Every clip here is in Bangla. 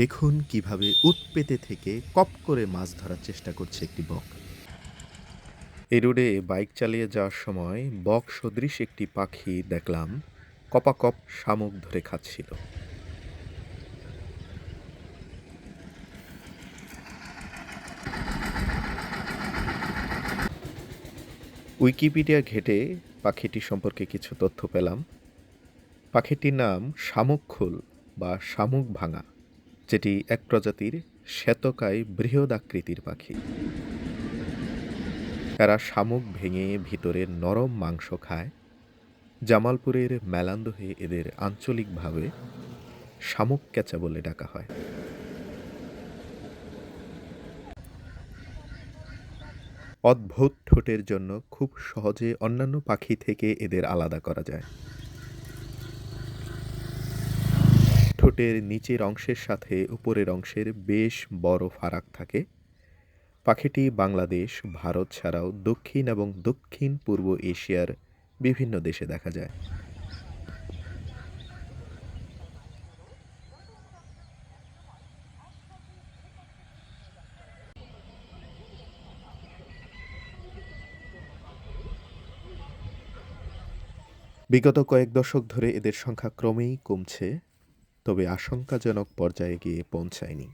দেখুন কীভাবে উৎপেতে থেকে কপ করে মাছ ধরার চেষ্টা করছে একটি বক। এই রোডে বাইক চালিয়ে যাওয়ার সময় বক সদৃশ একটি পাখি দেখলাম কপাকপ শামুক ধরে খাচ্ছিল। উইকিপিডিয়া ঘেটে পাখিটি সম্পর্কে কিছু তথ্য পেলাম। পাখিটির নাম শামুকখুল বা শামুক ভাঙা। যেটি এক প্রজাতির শ্বেতকায় বৃহদাকৃতির পাখি। এরা শামুক ভেঙে ভিতরে নরম মাংস খায়। জামালপুরের মেলান্দ হয়ে এদের আঞ্চলিকভাবে শামুক ক্যাচা বলে ডাকা হয়। অদ্ভুত ঠোঁটের জন্য খুব সহজে অন্যান্য পাখি থেকে এদের আলাদা করা যায়। ঠোঁটের নিচের অংশের সাথে উপরের অংশের বেশ বড় ফারাক থাকে। পাখিটি বাংলাদেশ, ভারত ছাড়াও দক্ষিণ এবং দক্ষিণ পূর্ব এশিয়ার বিভিন্ন দেশে দেখা যায়। বিগত কয়েক দশক ধরে এদের সংখ্যা ক্রমেই কমছে। তবে আশঙ্কাজনক পর্যায়ে গিয়ে পৌঁছায়নি।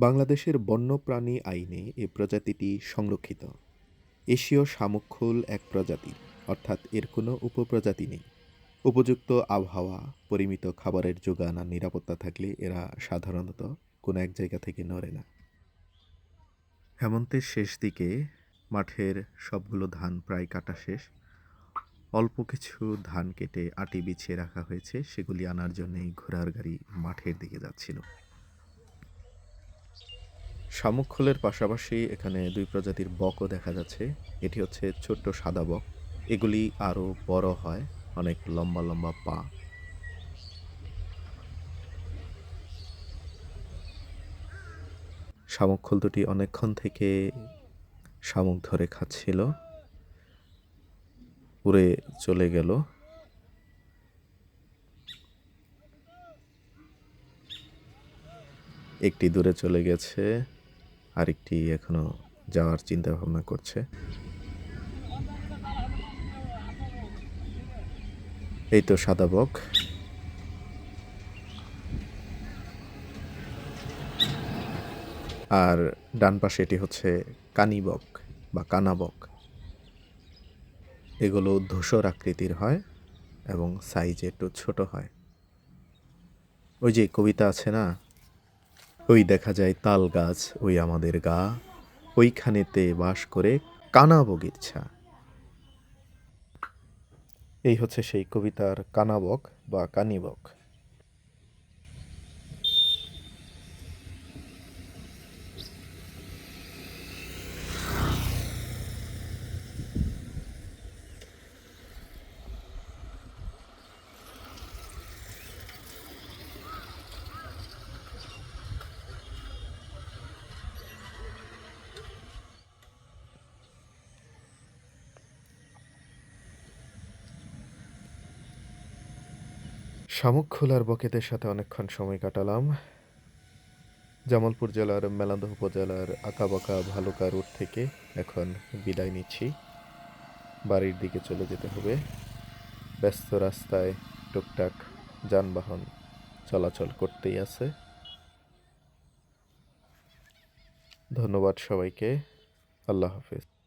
বাংলাদেশের বন্যপ্রাণী আইনে এ প্রজাতিটি সংরক্ষিত। এশীয় শামুকখোল এক প্রজাতি, অর্থাৎ এর কোনো উপপ্রজাতি নেই। উপযুক্ত আবহাওয়া, পরিমিত খাবারের যোগান আর নিরাপত্তা থাকলে এরা সাধারণত কোনো এক জায়গা থেকে নড়ে না। হেমন্তের শেষ দিকে মাঠের সবগুলো ধান প্রায় কাটা শেষ। অল্প কিছু ধান কেটে আটি বিছিয়ে রাখা হয়েছে, সেগুলি আনার জন্যই ঘোড়ার গাড়ি মাঠের দিকে যাচ্ছিল। শামুকখোলের পাশাপাশি এখানে দুই প্রজাতির বকও দেখা যাচ্ছে। এটি হচ্ছে ছোট্ট সাদা বক। এগুলি আরও বড় হয়, অনেক লম্বা লম্বা পা। শামুকখোল দুটি অনেকক্ষণ থেকে শামুক ধরে খাচ্ছিল। উড়ে চলে গেল। একটি দূরে চলে গেছে, আরেকটি এখনও যাওয়ার চিন্তা ভাবনা করছে। এই তো সাদা বক। আর ডান পাশে এটি হচ্ছে কানিবক বা কানাবক। এগুলো ধূসর আকৃতির হয় এবং সাইজে একটু ছোট হয়। ওই যে কবিতা আছে না? ওই দেখা যায় তাল গাছ, ওই আমাদের গা, ওইখানেতে বাস করে কানা বগিরছা এই হচ্ছে সেই কবিতার কানাবক বা কানিবক। শামুক খোলার বকেদের সাথে অনেকক্ষণ সময় কাটালাম। জামালপুর জেলার মেলান্দহ উপজেলার আঁকাবাঁকা ভালুকা রোড থেকে এখন বিদায় নিচ্ছি। বাড়ির দিকে চলে যেতে হবে। ব্যস্ত রাস্তায় টুকটাক যানবাহন চলাচল করতেই আছে। ধন্যবাদ সবাইকে। আল্লাহ হাফিজ।